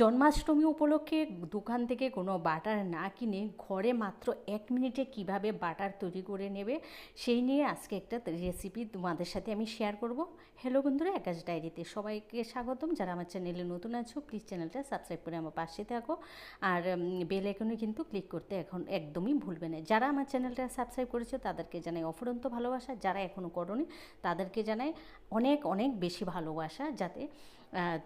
জন্মাষ্টমী উপলক্ষে দোকান থেকে কোনো বাটার না কিনে ঘরে মাত্র এক মিনিটে কীভাবে বাটার তৈরি করে নেবে, সেই নিয়ে আজকে একটা রেসিপি তোমাদের সাথে আমি শেয়ার করব। হ্যালো বন্ধুরা একাশ ডায়েরিতে সবাইকে স্বাগতম। যারা আমার চ্যানেলে নতুন আছো প্লিজ চ্যানেলটা সাবস্ক্রাইব করে আমার পাশে থাকো। আর বেল আইকনে কিন্তু ক্লিক করতে এখন একদমই ভুলবে না। যারা আমার চ্যানেলটা সাবস্ক্রাইব করেছ, তাদেরকে জানাই অফুরন্ত ভালোবাসা। যারা এখনও করনি, তাদেরকে জানাই অনেক অনেক বেশি ভালোবাসা। যাতে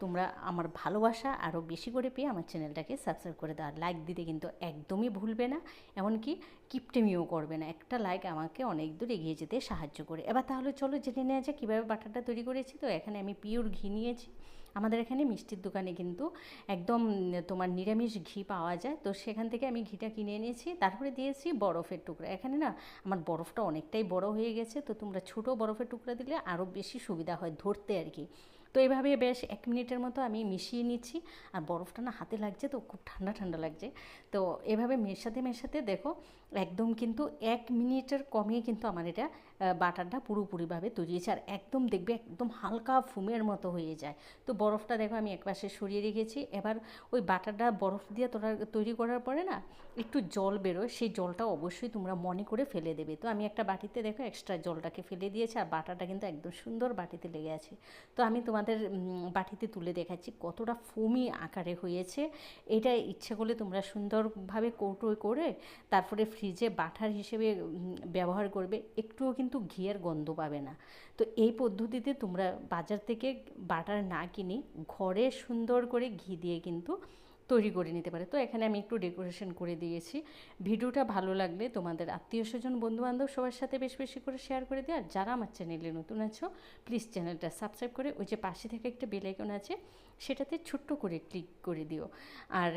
তোমরা আমার ভালোবাসা আরও বেশি করে পেয়ে আমার চ্যানেলটাকে সাবস্ক্রাইব করে দাও। লাইক দিতে কিন্তু একদমই ভুলবে না, এমনকি কিপটেমিও করবে না। একটা লাইক আমাকে অনেক দূর এগিয়ে যেতে সাহায্য করে। এবার তাহলে চলো জেনে নেওয়া যায় কীভাবে বাটারটা তৈরি করেছি। তো এখানে আমি পিওর ঘি নিয়েছি। আমাদের এখানে মিষ্টির দোকানে কিন্তু একদম তোমার নিরামিষ ঘি পাওয়া যায়। তো সেখান থেকে আমি ঘিটা কিনে এনেছি। তারপরে দিয়েছি বরফের টুকরা। এখানে না আমার বরফটা অনেকটাই বড় হয়ে গেছে। তো তোমরা ছোটো বরফের টুকরা দিলে আরও বেশি সুবিধা হয় ধরতে আর কি। তো এইভাবে বেশ এক মিনিটের মতো আমি মিশিয়ে নিচ্ছি। আর বরফটা না হাতে লাগছে তো, খুব ঠান্ডা ঠান্ডা লাগছে। তো এভাবে মেশাতে মেশাতে দেখো, একদম কিন্তু এক মিনিটের কমে কিন্তু আমার এটা বাটারটা পুরোপুরিভাবে তৈরি হয়েছে। আর একদম দেখবে একদম হালকা ফুমের মতো হয়ে যায়। তো বরফটা দেখো আমি একপাশে সরিয়ে রেখেছি। এবার ওই বাটারটা বরফ দিয়ে তোরা তৈরি করার পরে না একটু জল বেরোয়, সেই জলটা অবশ্যই তোমরা মনে করে ফেলে দেবে। তো আমি একটা বাটিতে দেখো এক্সট্রা জলটাকে ফেলে দিয়েছি। আর বাটারটা কিন্তু একদম সুন্দর বাটিতে লেগে আছে। তো আমি তোমাদের বাটিতে তুলে দেখাচ্ছি কতটা ফুমি আকারে হয়েছে। এটা ইচ্ছে করলে তোমরা সুন্দরভাবে কৌটো করে তারপরে ফ্রিজে বাটার হিসেবে ব্যবহার করবে। একটুও কিন্তু ঘিয়ের গন্ধ পাবে না। তো এই পদ্ধতিতে তোমরা বাজার থেকে বাটার না কিনে ঘরে সুন্দর করে ঘি দিয়ে কিন্তু তৈরি করে নিতে পারে। তো এখানে আমি একটু ডেকোরেশন করে দিয়েছি। ভিডিওটা ভালো লাগলে তোমাদের আত্মীয় স্বজন, বন্ধুবান্ধব সবার সাথে বেশ বেশি করে শেয়ার করে দিও। আর যারা আমার চ্যানেলে নতুন আছো প্লিজ চ্যানেলটা সাবস্ক্রাইব করে ওই যে পাশে থেকে একটা বেল আইকন আছে, সেটাতে ছোট্ট করে ক্লিক করে দিও। আর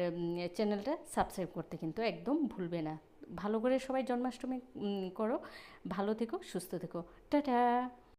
চ্যানেলটা সাবস্ক্রাইব করতে কিন্তু একদম ভুলবে না। ভালো করে সবাই জন্মাষ্টমী করো। ভালো থেকো, সুস্থ থেকো। টাটা!